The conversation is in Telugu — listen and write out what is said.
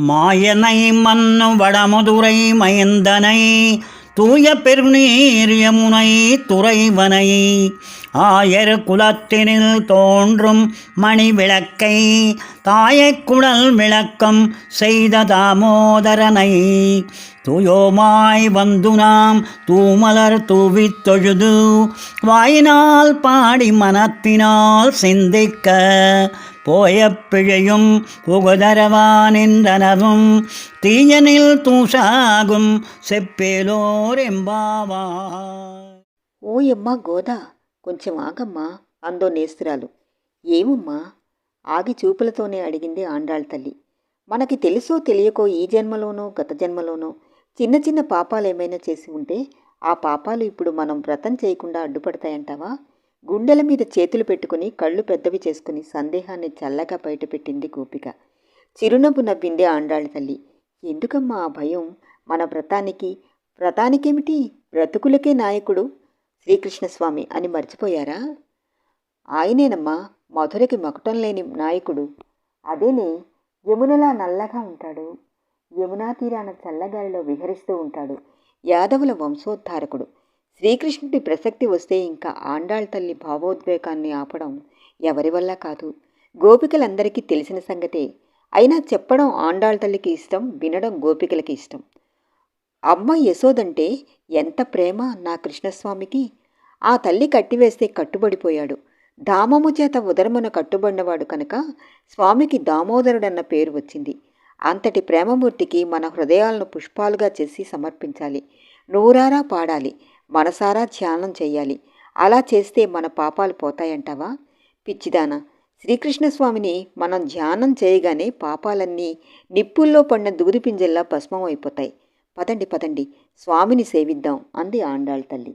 மாயனை மன்னு வடமுதுரை மயந்தனை தூய பெருநீர் யமுனை துறைவனை. ஆயர் குலத்தினில் தோன்றும் மணி விளக்கை தாயக் குடல் விளக்கம் செய்த தாமோதரனை. துயோமாய் வந்து நாம் தூமலர் தூவித் தொழுது வாயினால் பாடி மனத்தினால் சிந்திக்க போய பிழையும் புகுதரவானின்றனவும் தீயனில் தூசாகும் செப்பேலோர் ఎంబావా ఓయమ్మా గోదా కొంచెం ఆగమ్మా అందో నేస్తిరాలు ఏమమ్మా ఆగి చూపులతోనే అడిగింది ఆండాళ్ తల్లి మనకి తెలుసో తెలియకో ఈ జన్మలోనో గత జన్మలోనో చిన్న చిన్న పాపాలు ఏమైనా చేసి ఉంటే ఆ పాపాలు ఇప్పుడు మనం వ్రతం చేయకుండా అడ్డుపడతాయంటావా గుండెల మీద చేతులు పెట్టుకుని కళ్ళు పెద్దవి చేసుకుని సందేహాన్ని చల్లగా బయటపెట్టింది గోపిక. చిరునవ్వు నవ్వింది ఆండాళ్ళ తల్లి. ఎందుకమ్మా ఆ భయం? మన వ్రతానికి వ్రతానికేమిటి? బ్రతుకులకే నాయకుడు? శ్రీకృష్ణస్వామి అని మర్చిపోయారా? ఆయనేనమ్మా మధురకి మకుటం లేని నాయకుడు. అదేనే యమునలా నల్లగా ఉంటాడు. యమునా తీరాన చల్లగాలిలో విహరిస్తూ ఉంటాడు. యాదవుల వంశోద్ధారకుడు. శ్రీకృష్ణుడి ప్రసక్తి వస్తే ఇంకా ఆండాళ్ తల్లి భావోద్వేగాన్ని ఆపడం ఎవరి వల్ల కాదు. గోపికలందరికీ తెలిసిన సంగతే అయినా చెప్పడం ఆండాళ్ తల్లికి ఇష్టం వినడం గోపికలకి ఇష్టం. అమ్మ యశోదంటే ఎంత ప్రేమ నా కృష్ణస్వామికి? ఆ తల్లి కట్టివేస్తే కట్టుబడిపోయాడు. దామము చేత ఉదరమున కట్టుబడినవాడు కనుక స్వామికి దామోదరుడన్న పేరు వచ్చింది. అంతటి ప్రేమమూర్తికి మన హృదయాలను పుష్పాలుగా చేసి సమర్పించాలి. నూరారా పాడాలి. మనసారా ధ్యానం చేయాలి. అలా చేస్తే మన పాపాలు పోతాయంటావా? పిచ్చిదానా! శ్రీకృష్ణస్వామిని మనం ధ్యానం చేయగానే పాపాలన్నీ నిప్పుల్లో పడిన దూదిపింజల్లా భస్మం అయిపోతాయి. పదండి పదండి. స్వామిని సేవిద్దాం అంది ఆండాళ్ తల్లి.